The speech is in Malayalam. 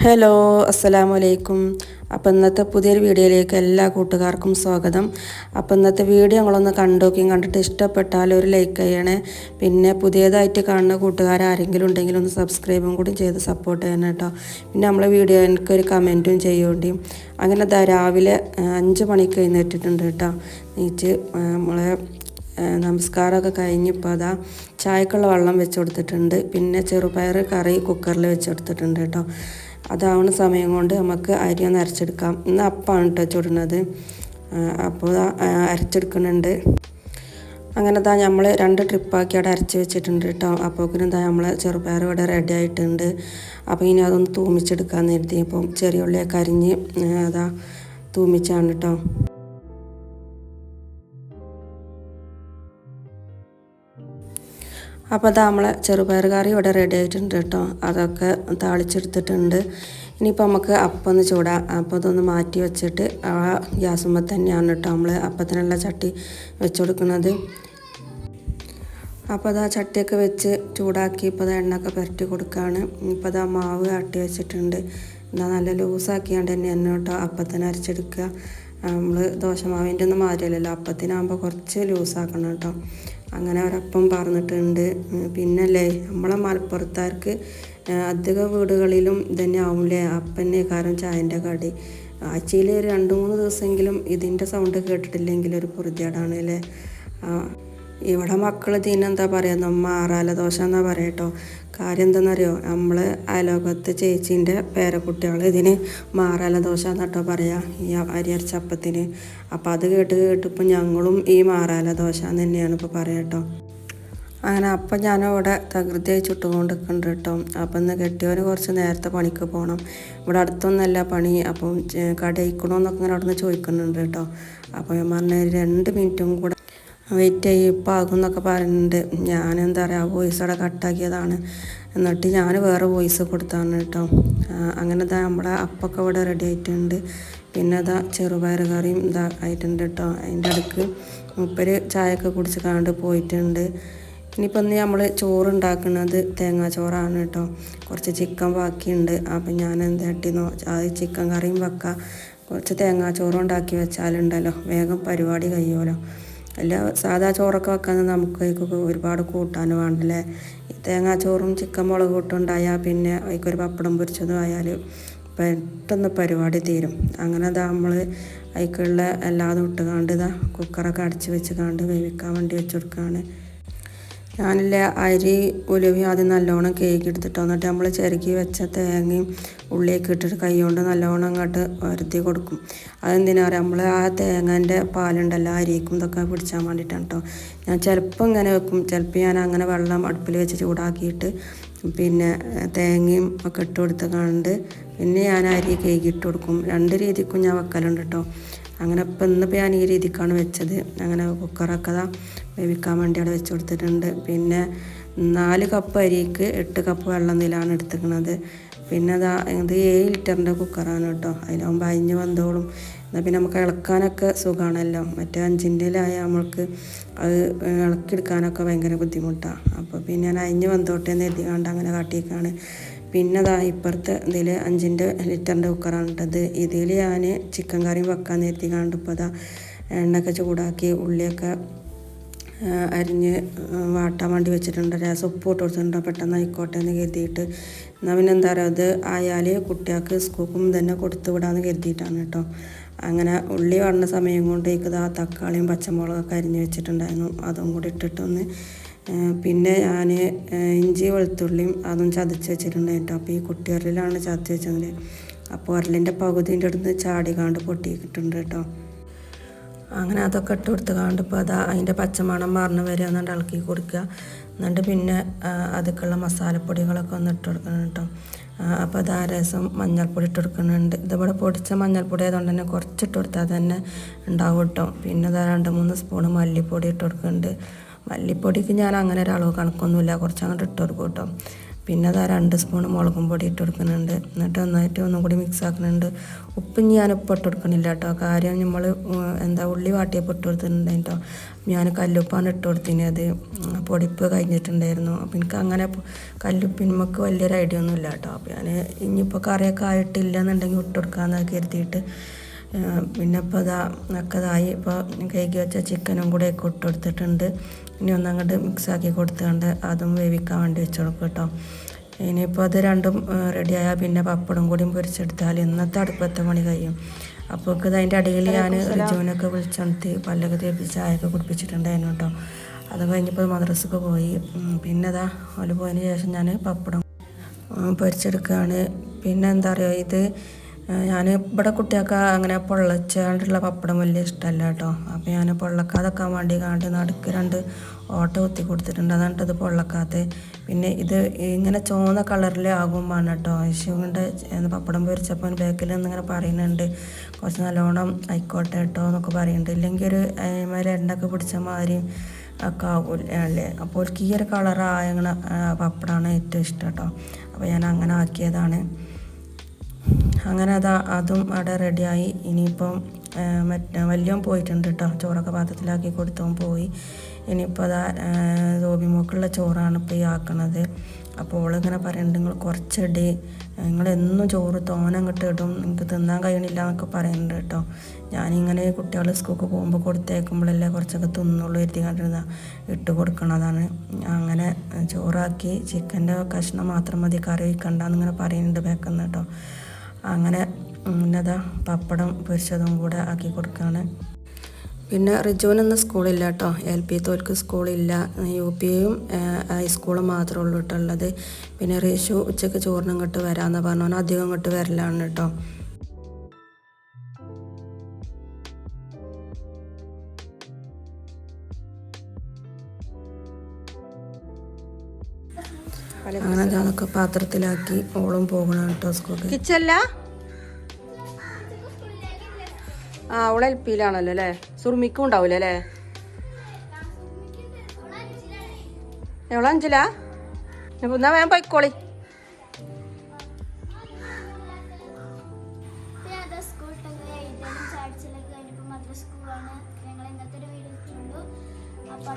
ഹലോ അസ്സലാമു അലൈക്കും അപ്പോൾ ഇന്നത്തെ പുതിയൊരു വീഡിയോയിലേക്ക് എല്ലാ കൂട്ടുകാർക്കും സ്വാഗതം. അപ്പോൾ ഇന്നത്തെ വീഡിയോ നിങ്ങളൊന്ന് കണ്ടുനോക്കിയും കണ്ടിട്ട് ഇഷ്ടപ്പെട്ടാൽ ഒരു ലൈക്ക് ചെയ്യണേ. പിന്നെ പുതിയതായിട്ട് കാണുന്ന കൂട്ടുകാർ ആരെങ്കിലും ഉണ്ടെങ്കിൽ ഒന്ന് സബ്സ്ക്രൈബും കൂടി ചെയ്ത് സപ്പോർട്ട് ചെയ്യണം കേട്ടോ പിന്നെ നമ്മളെ വീഡിയോ എനിക്ക് ഒരു കമന്റും ചെയ്യേണ്ടി. അങ്ങനെ രാവിലെ അഞ്ച് മണിക്ക് എഴുന്നേറ്റിട്ടുണ്ട് കേട്ടോ നീച്ച് നമ്മളെ നമസ്കാരമൊക്കെ കഴിഞ്ഞ് ഇപ്പോൾ അതാ ചായക്കുള്ള വെള്ളം വെച്ച് കൊടുത്തിട്ടുണ്ട്. പിന്നെ ചെറുപയർ കറി കുക്കറിൽ വെച്ച് കൊടുത്തിട്ടുണ്ട് കേട്ടോ അതാവുന്ന സമയം കൊണ്ട് നമുക്ക് അരി ഒന്ന് അരച്ചെടുക്കാം. ഇന്ന് അപ്പമാണ് കേട്ടോ ചുടുന്നത്. അപ്പോൾ അരച്ചെടുക്കുന്നുണ്ട്. അങ്ങനെ താ നമ്മൾ രണ്ട് ട്രിപ്പാക്കി അവിടെ അരച്ച് വെച്ചിട്ടുണ്ട് കേട്ടോ അപ്പോക്കിനും താ നമ്മളെ ചെറുപയർ ഇവിടെ റെഡി ആയിട്ടുണ്ട്. അപ്പോൾ ഇനി അതൊന്ന് തൂമിച്ചെടുക്കാമെന്ന് കരുതി. ഇപ്പം ചെറിയ ഉള്ളിയൊക്കെ അരിഞ്ഞ് അതാ തൂമിച്ചാണ് കേട്ടോ അപ്പോൾ അത് നമ്മളെ ചെറുപയർ കറി ഇവിടെ റെഡി ആയിട്ടുണ്ട് കേട്ടോ. അതൊക്കെ താളിച്ചെടുത്തിട്ടുണ്ട്. ഇനിയിപ്പോൾ നമുക്ക് അപ്പം ഒന്ന് ചൂടാം. അപ്പോൾ അതൊന്ന് മാറ്റി വെച്ചിട്ട് ആ ഗ്യാസുമ്പോൾ തന്നെയാണ് കേട്ടോ നമ്മൾ അപ്പത്തിനുള്ള ചട്ടി വെച്ച് കൊടുക്കുന്നത് അപ്പോൾ അത് ആ ചട്ടിയൊക്കെ വെച്ച് ചൂടാക്കി ഇപ്പോൾ അത് എണ്ണയൊക്കെ പുരട്ടി കൊടുക്കുകയാണ് ഇപ്പോൾ അത് ആ മാവ് ആട്ടി വെച്ചിട്ടുണ്ട്. എന്നാൽ നല്ല ലൂസാക്കിയാണ്ട് തന്നെ എണ്ണ കേട്ടോ അപ്പത്തിന് അരച്ചെടുക്കുക. നമ്മൾ ദോശമാവിന്റെ ഒന്നും മാതിരിയല്ലല്ലോ അപ്പത്തിനാകുമ്പോൾ കുറച്ച് ലൂസാക്കണം കേട്ടോ. അങ്ങനെ ഒരപ്പം പറഞ്ഞിട്ടുണ്ട്. പിന്നല്ലേ നമ്മളെ മലപ്പുറത്താർക്ക് അധിക വീടുകളിലും ഇതന്നെ ആവുമില്ലേ അപ്പന്നെ കാരണം ചായന്റെ കടി. ആഴ്ചയിൽ രണ്ട് മൂന്ന് ദിവസമെങ്കിലും ഇതിന്റെ സൗണ്ട് കേട്ടിട്ടില്ലെങ്കിൽ ഒരു പൊറുതിയാടാണ് അല്ലേ? ഇവിടെ മക്കൾ ഇതിനെന്താ പറയുക നമ്മ ആറാല ദോശ എന്നാ പറയട്ടോ. കാര്യം എന്താണെന്നറിയോ നമ്മൾ അലോകത്ത് ചേച്ചീന്റെ പേരക്കുട്ടികൾ ഇതിന് മാറാല ദോശ എന്നാട്ടോ പറയാ ഈ അരി അരച്ചപ്പത്തിന്. അപ്പം അത് കേട്ട് കേട്ടിപ്പോൾ ഞങ്ങളും ഈ മാറാല ദോശ എന്ന് തന്നെയാണ് ഇപ്പോൾ പറയട്ടോ. അങ്ങനെ അപ്പം ഞാനവിടെ തകൃതിയായി ചുട്ടുകൊണ്ട് നിൽക്കുന്നുണ്ട് കേട്ടോ. അപ്പം ഇന്ന് കെട്ടിയവന് കുറച്ച് നേരത്തെ പണിക്ക് പോകണം ഇവിടെ അടുത്തൊന്നല്ല പണി അപ്പം കടയിക്കണമെന്നൊക്കെ ഇങ്ങനെ അവിടെ നിന്ന് ചോദിക്കുന്നുണ്ട് കേട്ടോ. അപ്പോൾ ഞാൻ പറഞ്ഞ രണ്ട് മിനിറ്റും കൂടെ വെയിറ്റ് ആകും എന്നൊക്കെ പറയുന്നുണ്ട് ഞാൻ എന്താ പറയുക ആ വോയിസ് അവിടെ കട്ടാക്കിയതാണ് എന്നിട്ട് ഞാൻ വേറെ വോയിസ് കൊടുത്താണ് കേട്ടോ. അങ്ങനെ ഇതാ നമ്മുടെ അപ്പൊക്കെ ഇവിടെ റെഡി ആയിട്ടുണ്ട്. പിന്നെ ഇതാ ചെറുപയർ കറിയും ഇതാ ആയിട്ടുണ്ട് കേട്ടോ. അതിന്റെ അടുക്ക് മുപ്പര് ചായയൊക്കെ കുടിച്ച് കാണ്ട് പോയിട്ടുണ്ട്. ഇനിയിപ്പോൾ ഇന്ന് നമ്മൾ ചോറ് ഉണ്ടാക്കുന്നത് തേങ്ങാ ചോറാണ് കേട്ടോ. കുറച്ച് ചിക്കൻ ബാക്കിയുണ്ട്. അപ്പം ഞാൻ എന്താ ഇട്ടിന്നോ അത് ചിക്കൻ കറിയും വെക്കാം. കുറച്ച് തേങ്ങാ ചോറും ഉണ്ടാക്കി വെച്ചാലുണ്ടല്ലോ. വേഗം പരിപാടി കഴിയുമല്ലോ. അല്ല സാധാ ചോറൊക്കെ വെക്കാൻ നമുക്ക് അതിക്കൊക്കെ ഒരുപാട് കൂട്ടാൻ വേണ്ടല്ലേ? തേങ്ങാച്ചോറും ചിക്കൻ മുളക് കൂട്ടും ഉണ്ടായാൽ പിന്നെ അതിക്കൊരു പപ്പടം പൊരിച്ചതും ആയാൽ പെട്ടെന്ന് പരിപാടി തീരും. അങ്ങനെ ഇതാ നമ്മൾ അതിക്കുള്ള എല്ലാതും ഇട്ട് കാണ്ട് ഇതാ കുക്കറൊക്കെ അടച്ച് വെച്ച് കാണ്ട് വേവിക്കാൻ വേണ്ടി വെച്ച് കൊടുക്കുകയാണ് ഞാനില്ലേ അരി ഉലുവി ആദ്യം നല്ലോണം കേക്ക് എടുത്തിട്ട് എന്നിട്ട് നമ്മൾ ചിരക്കി വെച്ച തേങ്ങയും ഉള്ളിയൊക്കെ ഇട്ടിട്ട് കൈ കൊണ്ട് നല്ലോണം അങ്ങോട്ട് വരുത്തി കൊടുക്കും. അതെന്തിനാ പറയുക നമ്മൾ ആ തേങ്ങേന്റെ പാലുണ്ടല്ലോ അരിക്കും ഇതൊക്കെ പിടിച്ചാൻ വേണ്ടിയിട്ടാണ് കേട്ടോ ഞാൻ ചിലപ്പോൾ ഇങ്ങനെ വെക്കും. ചിലപ്പോൾ ഞാൻ അങ്ങനെ വെള്ളം അടുപ്പിൽ വെച്ച് ചൂടാക്കിയിട്ട് പിന്നെ തേങ്ങയും ഒക്കെ ഇട്ട് കൊടുത്ത് കണ്ട് പിന്നെ ഞാൻ അരി കേക്ക് ഇട്ട് കൊടുക്കും. രണ്ട് രീതിക്കും ഞാൻ വെക്കലുണ്ട് കേട്ടോ അങ്ങനെ ഇപ്പം ഇന്നിപ്പോൾ ഞാൻ ഈ രീതിക്കാണ് വെച്ചത്. അങ്ങനെ കുക്കറൊക്കെ അതാ വേവിക്കാൻ വേണ്ടി അവിടെ വെച്ച് കൊടുത്തിട്ടുണ്ട്. പിന്നെ നാല് കപ്പ് അരിക്ക് എട്ട് കപ്പ് വെള്ളം നിലാണ് എടുത്തിരിക്കുന്നത്. പിന്നെ അതാ ഇത് ഏഴ് ലിറ്ററിന്റെ കുക്കറാണ് കേട്ടോ അതിലാകുമ്പോൾ അരിഞ്ഞ് വന്നോളും എന്നാൽ പിന്നെ നമുക്ക് ഇളക്കാനൊക്കെ സുഖമാണല്ലോ മറ്റേ അഞ്ചിന്റെലായ നമ്മൾക്ക് അത് ഇളക്കിയെടുക്കാനൊക്കെ ഭയങ്കര ബുദ്ധിമുട്ടാണ് അപ്പോൾ പിന്നെ ഞാൻ അരിഞ്ഞ് വന്നോട്ടെ എന്ന് എഴുതി കണ്ട് അങ്ങനെ കാട്ടിയേക്കാണ്. പിന്നെ അതാ ഇപ്പുറത്തെ ഇതിൽ അഞ്ചിന്റെ ലിറ്ററിന്റെ കുക്കറാണ് ഇട്ടത് ഇതിൽ ഞാൻ ചിക്കൻ കറിയും വെക്കാൻ നിർത്തി കണ്ട് ഇപ്പോൾ ദാ എണ്ണയൊക്കെ ചൂടാക്കി ഉള്ളിയൊക്കെ അരിഞ്ഞ് വാട്ടാൻ വേണ്ടി വെച്ചിട്ടുണ്ട്. രസം ഉപ്പ് ഇട്ട് കൊടുത്തിട്ടുണ്ട്. പെട്ടെന്ന് ആയിക്കോട്ടെ എന്ന് കരുതിയിട്ട്. എന്നാൽ പിന്നെ എന്താ പറയുക അത് ആയാൽ കുട്ടികൾക്ക് സ്കൂപ്പും തന്നെ കൊടുത്തു വിടാമെന്ന് കരുതിയിട്ടാണ് കേട്ടോ. അങ്ങനെ ഉള്ളി വന്ന സമയം കൊണ്ട് ആ തക്കാളിയും പച്ചമുളകൊക്കെ അരിഞ്ഞ് വെച്ചിട്ടുണ്ടായിരുന്നു. അതും കൂടി ഇട്ടിട്ടൊന്ന് പിന്നെ ഞാൻ ഇഞ്ചി വെളുത്തുള്ളിയും അതും ചതച്ച് വെച്ചിട്ടുണ്ടായിരുന്നു കേട്ടോ. അപ്പോൾ ഈ കുട്ടി കുട്ടികളിലാണ് ചതച്ച് വെച്ചത് അപ്പോൾ ഉരലിന്റെ പകുതിന്റെ അടുത്ത് ചാടി കാണ്ട് പൊട്ടിയിട്ടുണ്ട് കേട്ടോ. അങ്ങനെ അതൊക്കെ ഇട്ട് കൊടുത്ത് കാണ്ട് ഇപ്പോൾ അതാ അതിന്റെ പച്ചമണം മറന്ന് വരിക എന്നിട്ട് ഇളക്കി കൊടുക്കുക. എന്നിട്ട് പിന്നെ അതൊക്കെയുള്ള മസാലപ്പൊടികളൊക്കെ ഒന്ന് ഇട്ട് കൊടുക്കണം കേട്ടോ. അപ്പോൾ അതാ രസം. മഞ്ഞൾപ്പൊടി ഇട്ട് കൊടുക്കുന്നുണ്ട് ഇതിവിടെ പൊടിച്ച മഞ്ഞൾപ്പൊടി ആയതുകൊണ്ട് തന്നെ കുറച്ച് ഇട്ട് കൊടുത്താൽ തന്നെ ഉണ്ടാവും കേട്ടോ. പിന്നെ അതാ രണ്ട് മൂന്ന് സ്പൂണ് മല്ലിപ്പൊടി ഇട്ട് കൊടുക്കുന്നുണ്ട് മല്ലിപ്പൊടിക്ക് ഞാൻ അങ്ങനെ ഒരു അളവ് കണക്കൊന്നുമില്ല. കുറച്ച് അങ്ങോട്ട് ഇട്ട് കൊടുക്കും കേട്ടോ. പിന്നെ അതാ രണ്ട് സ്പൂൺ മുളകും പൊടി ഇട്ട് കൊടുക്കുന്നുണ്ട്. എന്നിട്ട് നന്നായിട്ട് ഒന്നും കൂടി മിക്സ് ആക്കുന്നുണ്ട്. ഉപ്പ് ഞാൻ ഉപ്പ് ഇട്ട് കൊടുക്കണില്ല കേട്ടോ കാര്യം നമ്മൾ എന്താ ഉള്ളി വാട്ടിയപ്പോൾ ഇട്ട് കൊടുത്തിട്ടുണ്ടായിരുന്നു കേട്ടോ ഞാൻ കല്ലുപ്പാണ് ഇട്ട് അത് പൊടിപ്പ് കഴിഞ്ഞിട്ടുണ്ടായിരുന്നു. അപ്പം എനിക്ക് അങ്ങനെ കല്ലുപ്പിന്മക്ക് വലിയൊരു ഐഡിയ ഒന്നും ഇല്ല കേട്ടോ അപ്പോൾ ഞാൻ ഇനിയിപ്പോൾ കറിയൊക്കെ ആയിട്ടില്ല എന്നുണ്ടെങ്കിൽ ഇട്ട് കൊടുക്കാമെന്ന് കരുതിയിട്ട് പിന്നെ ഇപ്പോൾ ഇതാ നക്കതായി ഇപ്പോൾ കഴുകി വെച്ച ചിക്കനും കൂടെ ഒക്കെ ഇട്ട് കൊടുത്തിട്ടുണ്ട്. ഇനി ഒന്നങ്ങോട്ട് മിക്സാക്കി കൊടുത്തുകൊണ്ട് അതും വേവിക്കാൻ വേണ്ടി വെച്ച് കൊടുക്കും കേട്ടോ. ഇനിയിപ്പോൾ അത് രണ്ടും റെഡിയായാൽ പിന്നെ പപ്പടം കൂടിയും പൊരിച്ചെടുത്താൽ ഇന്നത്തെ അടുപ്പത്തെ മണി കഴിയും. അപ്പോൾ അതിന്റെ അടിയിൽ ഞാൻ റിജുവിനൊക്കെ വിളിച്ചുണർത്തി പല്ലൊക്കെ തേപ്പിച്ച് ചായയൊക്കെ കുടിപ്പിച്ചിട്ടുണ്ടായിരുന്നു കേട്ടോ. അത് കഴിഞ്ഞപ്പോൾ മദ്രസക്ക് പോയി. പിന്നെ അതാ അതിൽ പോയതിന് ശേഷം ഞാൻ പപ്പടം പൊരിച്ചെടുക്കുകയാണ് പിന്നെ എന്താ പറയുക ഇത് ഞാൻ ഇവിടെ കുട്ടികൾക്ക് അങ്ങനെ പൊള്ളച്ചാണ്ടുള്ള പപ്പടം വലിയ ഇഷ്ടമല്ല കേട്ടോ. അപ്പോൾ ഞാൻ പൊള്ളക്കാതെക്കാൻ വേണ്ടി കാണ്ട് നടുക്ക് രണ്ട് ഓട്ട കുത്തി കൊടുത്തിട്ടുണ്ട്. അതാണ് ഇത് പൊള്ളക്കാത്ത. പിന്നെ ഇത് ഇങ്ങനെ ചുവന്ന കളറിൽ ആകും വേണം കേട്ടോ. യേശുവിന്റെ പപ്പടം പൊരിച്ചപ്പോൾ ബാക്കിൽ നിന്ന് ഇങ്ങനെ പറയുന്നുണ്ട്. കുറച്ച് നല്ലോണം ആയിക്കോട്ടെ കേട്ടോ എന്നൊക്കെ പറയുന്നുണ്ട്. ഇല്ലെങ്കിൽ ഒരു അതിന്മേൽ എണ്ണൊക്കെ പിടിച്ച മാതിരി ഒക്കെ ആകും അല്ലേ? അപ്പോൾ ഈ ഒരു കളറായ പപ്പടമാണ് ഏറ്റവും ഇഷ്ടം കേട്ടോ. അപ്പോൾ ഞാൻ അങ്ങനെ ആക്കിയതാണ്. അങ്ങനെ അതാ അതും അവിടെ റെഡിയായി ഇനിയിപ്പം മറ്റേ വലിയവൻ പോയിട്ടുണ്ട് കേട്ടോ ചോറൊക്കെ പാത്രത്തിലാക്കി കൊടുത്തവൻ പോയി. ഇനിയിപ്പോൾ അതാ ഗോപിമോക്കുള്ള ചോറാണ് ഇപ്പോൾ ഈ ആക്കണത്. അപ്പോൾ ഓളിങ്ങനെ പറയുന്നുണ്ട് നിങ്ങൾ കുറച്ചിടി നിങ്ങൾ എന്നും ചോറ് തോനങ്ങോട്ട് ഇടും. നിങ്ങൾക്ക് തിന്നാൻ കഴിയണില്ല എന്നൊക്കെ പറയുന്നുണ്ട് കേട്ടോ ഞാനിങ്ങനെ കുട്ടികൾ സ്കൂൾക്ക് പോകുമ്പോൾ കൊടുത്തേക്കുമ്പോഴല്ലേ കുറച്ചൊക്കെ തിന്നുള്ളൂ എത്തി കണ്ടിരുന്ന ഇട്ട് കൊടുക്കണതാണ്. അങ്ങനെ ചോറാക്കി ചിക്കന്റെ കഷ്ണം മാത്രം മതി കറി വയ്ക്കണ്ടെന്ന് ഇങ്ങനെ പറയുന്നുണ്ട് ബേക്കെന്ന് കേട്ടോ അങ്ങനെ ഉന്നത പപ്പടം പൊരിച്ചതും കൂടെ ആക്കി കൊടുക്കുകയാണ് പിന്നെ റിജുവിനൊന്നും സ്കൂളില്ല കേട്ടോ എൽ പി തോൽക്ക് സ്കൂളില്ല. യു പിയും ഹൈസ്കൂളും മാത്രമേ ഉള്ളൂ കേട്ടോ ഉള്ളത്. പിന്നെ റിഷു ഉച്ചയ്ക്ക് ചോറിനും ഇങ്ങോട്ട് വരാമെന്ന് പറഞ്ഞു. അധികം ഇങ്ങോട്ട് വരലാണ് കേട്ടോ അങ്ങനെ അതൊക്കെ പാത്രത്തിലാക്കി ഓളം പോകണം കേട്ടോ സ്കൂളിൽ കിച്ചല്ല ആ അവളെ എൽ പിയിലാണല്ലോ അല്ലേ? സുർമിക്കും ഉണ്ടാവില്ല അല്ലേ? എവളോ അഞ്ചില എന്നാ വേഗം പോയിക്കോളി. അപ്പോൾ